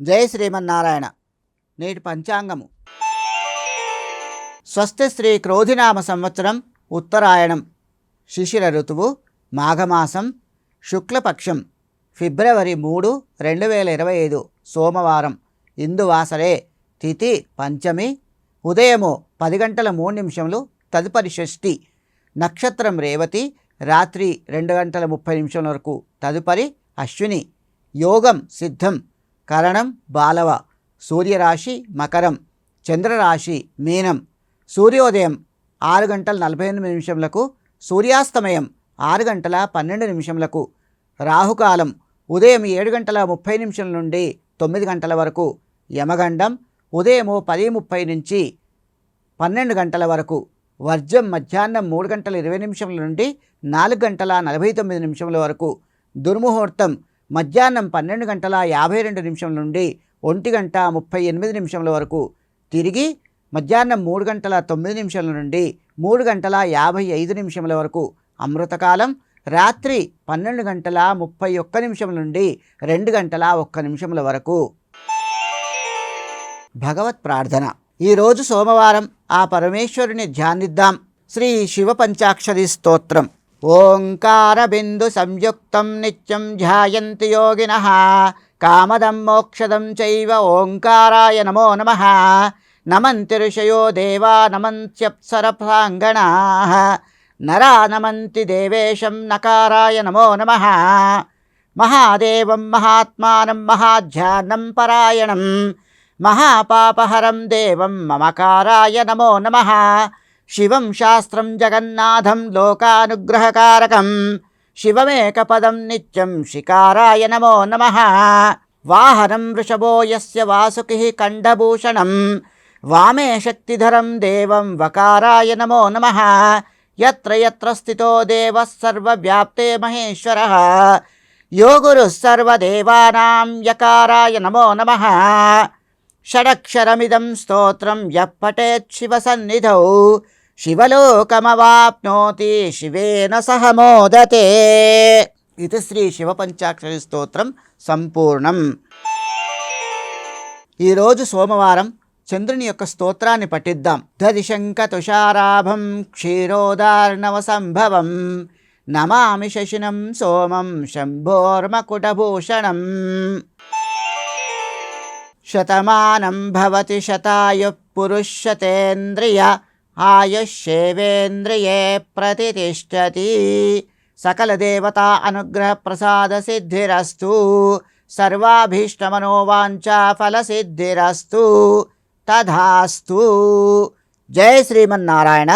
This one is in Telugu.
జై శ్రీమన్నారాయణ. నేటి పంచాంగము. స్వస్తి శ్రీ క్రోధినామ సంవత్సరం ఉత్తరాయణం. శిశిర ఋతువు మాఘమాసం శుక్లపక్షం ఫిబ్రవరి మూడు రెండు వేల ఇరవై ఐదు సోమవారం. ఇందువాసరే తిథి పంచమి ఉదయము పది గంటల మూడు నిమిషములు తదుపరి షష్ఠి. నక్షత్రం రేవతి రాత్రి రెండు గంటల ముప్పై నిమిషం వరకు తదుపరి అశ్విని. యోగం సిద్ధం కరణం బాలవ. సూర్యరాశి మకరం. చంద్రరాశి మీనం. సూర్యోదయం ఆరు గంటల నలభై ఎనిమిది నిమిషములకు. సూర్యాస్తమయం ఆరు గంటల పన్నెండు నిమిషములకు. రాహుకాలం ఉదయం ఏడు గంటల ముప్పై నిమిషం నుండి తొమ్మిది గంటల వరకు. యమగండం ఉదయము పది ముప్పై నుంచి పన్నెండు గంటల వరకు. వర్జం మధ్యాహ్నం మూడు గంటల ఇరవై నిమిషంల నుండి నాలుగు గంటల నలభై తొమ్మిది నిమిషముల వరకు. దుర్ముహూర్తం మధ్యాహ్నం పన్నెండు గంటల యాభై రెండు నిమిషం నుండి ఒంటి గంట ముప్పై ఎనిమిది నిమిషముల వరకు తిరిగి మధ్యాహ్నం మూడు గంటల తొమ్మిది నిమిషాల నుండి మూడు గంటల యాభై ఐదు నిమిషముల వరకు అమృతకాలం రాత్రి పన్నెండు గంటల ముప్పై ఒక్క నిమిషం నుండి రెండు గంటల ఒక్క నిమిషముల వరకు. భగవత్ ప్రార్థన. ఈరోజు సోమవారం ఆ పరమేశ్వరుని ధ్యానిద్దాం. శ్రీ శివ పంచాక్షరి స్తోత్రం. ఓంకార బిందు సంయుక్తం నిత్యం ధ్యాయంతి యోగిన కామదం మోక్షదం చైవ ఓంకారాయ నమో నమ నమంతి ఋషయో దేవా నమంత్యప్సరప్రాంగణా నరా నమంతి దేవేశం నకారాయ నమో నమ మహాదేవం మహాత్మానం మహాధ్యానం పరాయణం మహాపాపహరం దేవం మమకారాయ నమో నమ శివం శాస్త్రం జగన్నాథం లోకానుగ్రహకారకం. శివమేకపదం నిత్యం శికారాయ నమో నమ. వాహనం వృషభో యస్య వాసుకి కంఠభూషణం. వామే శక్తిధరం దేవం వకారాయ నమో నమ. యత్ర యత్ర స్థితో దేవः సర్వవ్యాప్తే మహేశ్వరः. యో గురుः సర్వదేవానాం యకారాయ నమో నమః. షడక్షరమిదం స్తోత్రం యః పఠేత్ శివసన్నిధౌ శివలోకమవాప్నోతి శివేన సహ మోదతే ఇది శ్రీ శివపంచాక్షరి స్తోత్రం సంపూర్ణం ఈరోజు సోమవారం చంద్రుని యొక్క స్తోత్రాన్ని పఠిద్దాం. దదిశంక తుషారాభం క్షీరోదార్ణవ సంభవం నమామి శశినం సోమం శంభోర్మకుటభూషణం. శతమానం భవతి శతాయు పురుషతేంద్రియ ఆయుష్యేవేంద్రియే ప్రతిష్టతి సకలదేవతా అనుగ్రహ ప్రసాద సిద్ధిరస్తు సర్వాభీష్టమనోవాంఛా ఫలసిద్ధిరస్తు తథాస్తు జై శ్రీమన్నారాయణ